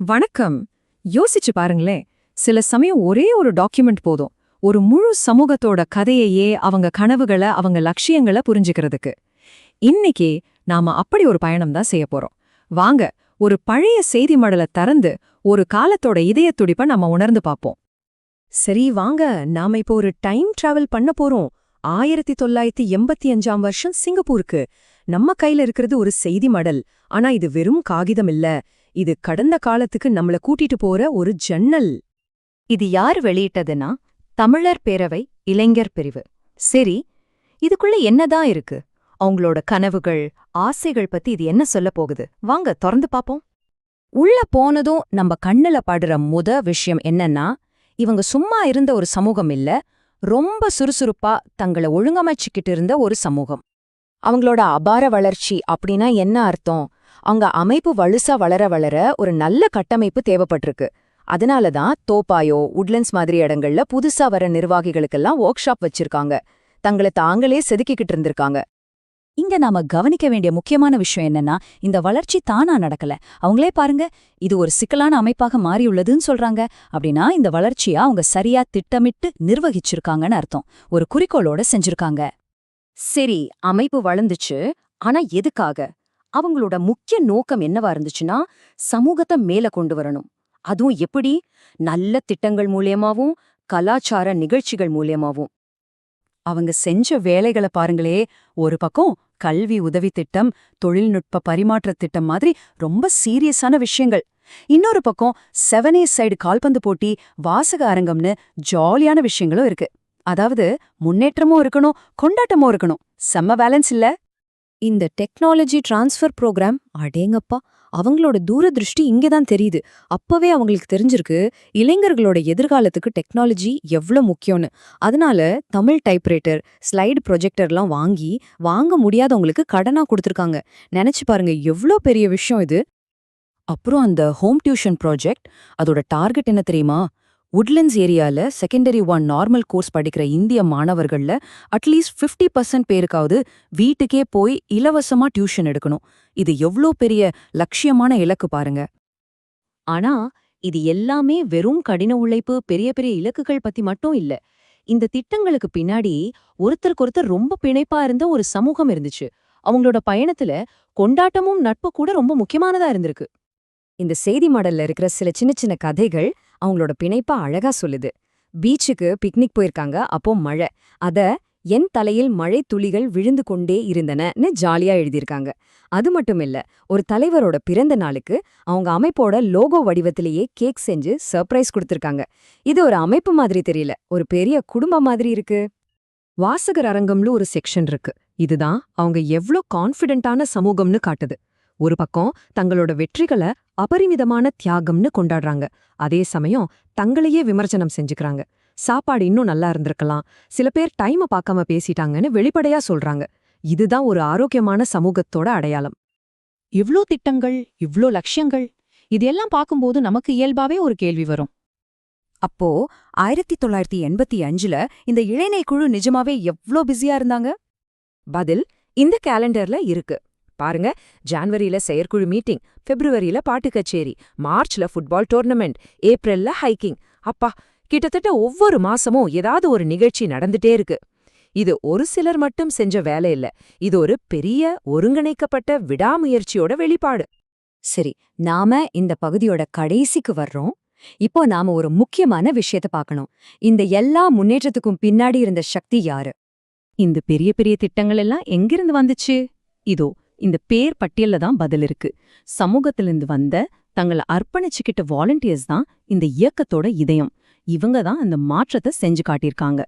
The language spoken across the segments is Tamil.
வணக்கம். யோசிச்சு பாருங்களேன். சில சமயம் ஒரே ஒரு டாக்குமெண்ட் போதும். ஒரு முழு சமூகத்தோட கதையையே அவங்க கனவுகளை அவங்க லட்சியங்களை புரிஞ்சுக்கிறதுக்கு. இன்னைக்கு நாம அப்படி ஒரு பயணம் தான் செய்ய போறோம். வாங்க ஒரு பழைய செய்தி மடலை திறந்து ஒரு காலத்தோட இதய துடிப்பை நம்ம உணர்ந்து பார்ப்போம். சரி வாங்க. நாம இப்போ ஒரு டைம் டிராவல் பண்ண போறோம். ஆயிரத்தி தொள்ளாயிரத்தி எண்பத்தி அஞ்சாம் வருஷம் சிங்கப்பூருக்கு. நம்ம கையில இருக்கிறது ஒரு செய்தி மடல். ஆனா இது வெறும் காகிதம் இல்ல. இது கடந்த காலத்துக்கு நம்மள கூட்டிட்டு போற ஒரு ஜன்னல். இது யார் வெளியிட்டதுன்னா தமிழர் பேரவை இளைஞர் பிரிவு. சரி இதுக்குள்ள என்னதான் இருக்கு? அவங்களோட கனவுகள் ஆசைகள் பத்தி இது என்ன சொல்ல போகுது? வாங்க திறந்து பாப்போம். உள்ள போனதும் நம்ம கண்ணுல படுற முத விஷயம் என்னன்னா இவங்க சும்மா இருந்த ஒரு சமூகம் இல்ல ரொம்ப சுறுசுறுப்பா தங்களை ஒழுங்கமைச்சுக்கிட்டு இருந்த ஒரு சமூகம். அவங்களோட அபார வளர்ச்சி அப்படின்னா என்ன அர்த்தம்? அவங்க அமைப்பு வலுசா வளர வளர ஒரு நல்ல கட்டமைப்பு தேவைப்பட்டிருக்கு. அதனால தான் தோப்பாயோ உட்லண்ட்ஸ் மாதிரி இடங்கள்ல புதுசா வர நிர்வாகிகளுக்கெல்லாம் ஒர்க் ஷாப் வச்சிருக்காங்க. தங்களை தாங்களே செதுக்கிக்கிட்டு இருந்திருக்காங்க. இங்க நாம கவனிக்க வேண்டிய முக்கியமான விஷயம் என்னன்னா இந்த வளர்ச்சி தானா நடக்கல. அவங்களே பாருங்க இது ஒரு சிக்கலான அமைப்பாக மாறியுள்ளதுன்னு சொல்றாங்க. அப்படின்னா இந்த வளர்ச்சியா அவங்க சரியா திட்டமிட்டு நிர்வகிச்சிருக்காங்கன்னு அர்த்தம். ஒரு குறிக்கோளோட செஞ்சிருக்காங்க. சரி அமைப்பு வளர்ந்துச்சு ஆனா எதுக்காக? அவங்களோட முக்கிய நோக்கம் என்னவா இருந்துச்சுன்னா சமூகத்தை மேல கொண்டு வரணும். அதுவும் எப்படி? நல்ல திட்டங்கள் மூலியமாவும் கலாச்சார நிகழ்ச்சிகள் மூலியமாவும். அவங்க செஞ்ச வேலைகளை பாருங்களே ஒரு பக்கம் கல்வி உதவி திட்டம் தொழில்நுட்ப பரிமாற்ற திட்டம் மாதிரி ரொம்ப சீரியஸான விஷயங்கள். இன்னொரு பக்கம் செவனே சைடு கால்பந்து போட்டி வாசக அரங்கம்னு ஜாலியான விஷயங்களும் இருக்கு. அதாவது முன்னேற்றமும் இருக்கணும் கொண்டாட்டமும் இருக்கணும். செம்ம பேலன்ஸ் இல்ல? இந்த டெக்னாலஜி டிரான்ஸ்ஃபர் ப்ரோக்ராம் அடேங்கப்பா அவங்களோட தூரதிருஷ்டி இங்கே தான் தெரியுது. அப்பவே அவங்களுக்கு தெரிஞ்சிருக்கு இளைஞர்களோட எதிர்காலத்துக்கு டெக்னாலஜி எவ்வளோ முக்கியம்னு. அதனால தமிழ் டைப்ரைட்டர் ஸ்லைடு ப்ரொஜெக்டர்லாம் வாங்கி வாங்க முடியாதவங்களுக்கு கடனா கொடுத்துருக்காங்க. நினைச்சு பாருங்க எவ்வளோ பெரிய விஷயம் இது. அப்புறம் அந்த ஹோம் டியூஷன் ப்ராஜெக்ட் அதோட டார்கெட் என்ன தெரியுமா? உட்லண்ட்ஸ் ஏரியால செகண்டரி ஒன் நார்மல் கோர்ஸ் படிக்கிற இந்திய மாணவர்கள்ல அட்லீஸ்ட் 50% பர்சன்ட் பேருக்காவது வீட்டுக்கே போய் இலவசமா டியூஷன் எடுக்கணும். இது எவ்ளோ பெரிய லட்சியமான இலக்கு பாருங்க. ஆனா இது எல்லாமே வெறும் கடின உழைப்பு பெரிய பெரிய இலக்குகள் பத்தி மட்டும் இல்ல. இந்த திட்டங்களுக்கு பின்னாடி ஒருத்தருக்கொருத்தர் ரொம்ப பிணைப்பா இருந்த ஒரு சமூகம் இருந்துச்சு. அவங்களோட பயணத்துல கொண்டாட்டமும் நட்பு கூட ரொம்ப முக்கியமானதா இருந்திருக்கு. இந்த செய்தி மடல்ல இருக்கிற சில சின்ன சின்ன கதைகள் அவங்களோட பிணைப்பா அழகா சொல்லுது. பீச்சுக்கு பிக்னிக் போயிருக்காங்க அப்போ மழை. அத என் தலையில் மழை துளிகள் விழுந்து கொண்டே இருந்தனன்னு ஜாலியா எழுதியிருக்காங்க. அது மட்டும் இல்ல ஒரு தலைவரோட பிறந்த நாளுக்கு அவங்க அமைப்போட லோகோ வடிவத்திலேயே கேக் செஞ்சு சர்ப்ரைஸ் கொடுத்துருக்காங்க. இது ஒரு அமைப்பு மாதிரி தெரியல ஒரு பெரிய குடும்பம் மாதிரி இருக்கு. வாசகர் அரங்கம்னு ஒரு செக்ஷன் இருக்கு. இதுதான் அவங்க எவ்ளோ கான்ஃபிடென்ட்டான சமூகம்னு காட்டுது. ஒரு பக்கம் தங்களோட வெற்றிகளை அபரிமிதமான தியாகம்னு கொண்டாடுறாங்க. அதே சமயம் தங்களையே விமர்சனம் செஞ்சுக்கிறாங்க. சாப்பாடு இன்னும் நல்லா இருந்திருக்கலாம். சில பேர் டைம பார்க்காம பேசிட்டாங்கன்னு வெளிப்படையா சொல்றாங்க. இதுதான் ஒரு ஆரோக்கியமான சமூகத்தோட அடையாளம். இவ்ளோ திட்டங்கள் இவ்ளோ லட்சியங்கள் இதெல்லாம் பார்க்கும்போது நமக்கு இயல்பாவே ஒரு கேள்வி வரும். அப்போ ஆயிரத்தி தொள்ளாயிரத்தி எண்பத்தி அஞ்சுல இந்த இளைஞை குழு நிஜமாவே எவ்ளோ பிஸியா இருந்தாங்க? பதில் இந்த கேலண்டர்ல இருக்கு. பாருங்க ஜான்வரியில செயற்குழு மீட்டிங் பிப்ரவரியில பாட்டு கச்சேரி மார்ச்ல ஃபுட்பால் டோர்னமெண்ட் ஏப்ரல்ல ஹைக்கிங். அப்பா கிட்டத்தட்ட ஒவ்வொரு மாசமும் ஏதாவது ஒரு நிகழ்ச்சி நடந்துட்டே இருக்கு. இது ஒரு சிலர் மட்டும் செஞ்ச வேலை இல்ல இது ஒரு பெரிய ஒருங்கிணைக்கப்பட்ட விடாமுயற்சியோட வெளிப்பாடு. சரி நாம இந்த பகுதியோட கடைசிக்கு வர்றோம். இப்போ நாம ஒரு முக்கியமான விஷயத்த பார்க்கணும். இந்த எல்லா முன்னேற்றத்துக்கும் பின்னாடி இருந்த சக்தி யாரு? இந்த பெரிய பெரிய திட்டங்கள் எல்லாம் எங்கிருந்து வந்துச்சு? இதோ இந்த பேர் பட்டியல்ல தான் பதில் இருக்கு. சமூகத்திலிருந்து வந்த தங்களை அர்ப்பணிச்சுக்கிட்ட வாலண்டியர்ஸ் தான் இந்த இயக்கத்தோட இதயம். இவங்க தான் அந்த மாற்றத்தை செஞ்சு காட்டியிருக்காங்க.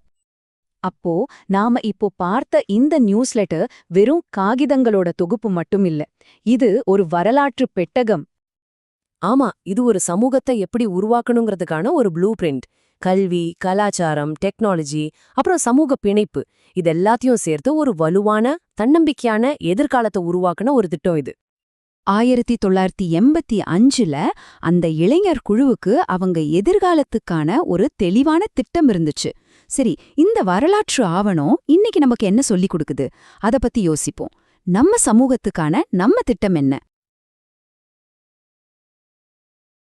அப்போ நாம இப்போ பார்த்த இந்த நியூஸ் லெட்டர் வெறும் காகிதங்களோட தொகுப்பு மட்டும் இல்ல. இது ஒரு வரலாற்று பெட்டகம். ஆமா இது ஒரு சமூகத்தை எப்படி உருவாக்கணுங்கிறதுக்கான ஒரு ப்ளூ பிரிண்ட் கல்வி கலாச்சாரம் டெக்னாலஜி அப்புறம் சமூக பிணைப்பு. இது எல்லாத்தையும் சேர்த்து ஒரு வலுவான தன்னம்பிக்கையான எதிர்காலத்தை உருவாக்குன ஒரு திட்டம் இது. ஆயிரத்தி தொள்ளாயிரத்தி எண்பத்தி அஞ்சுல அந்த இளைஞர் குழுவுக்கு அவங்க எதிர்காலத்துக்கான ஒரு தெளிவான திட்டம் இருந்துச்சு. சரி இந்த வரலாற்று ஆவணம் இன்னைக்கு நமக்கு என்ன சொல்லிக் கொடுக்குது? அத பத்தி யோசிப்போம். நம்ம சமூகத்துக்கான நம்ம திட்டம் என்ன?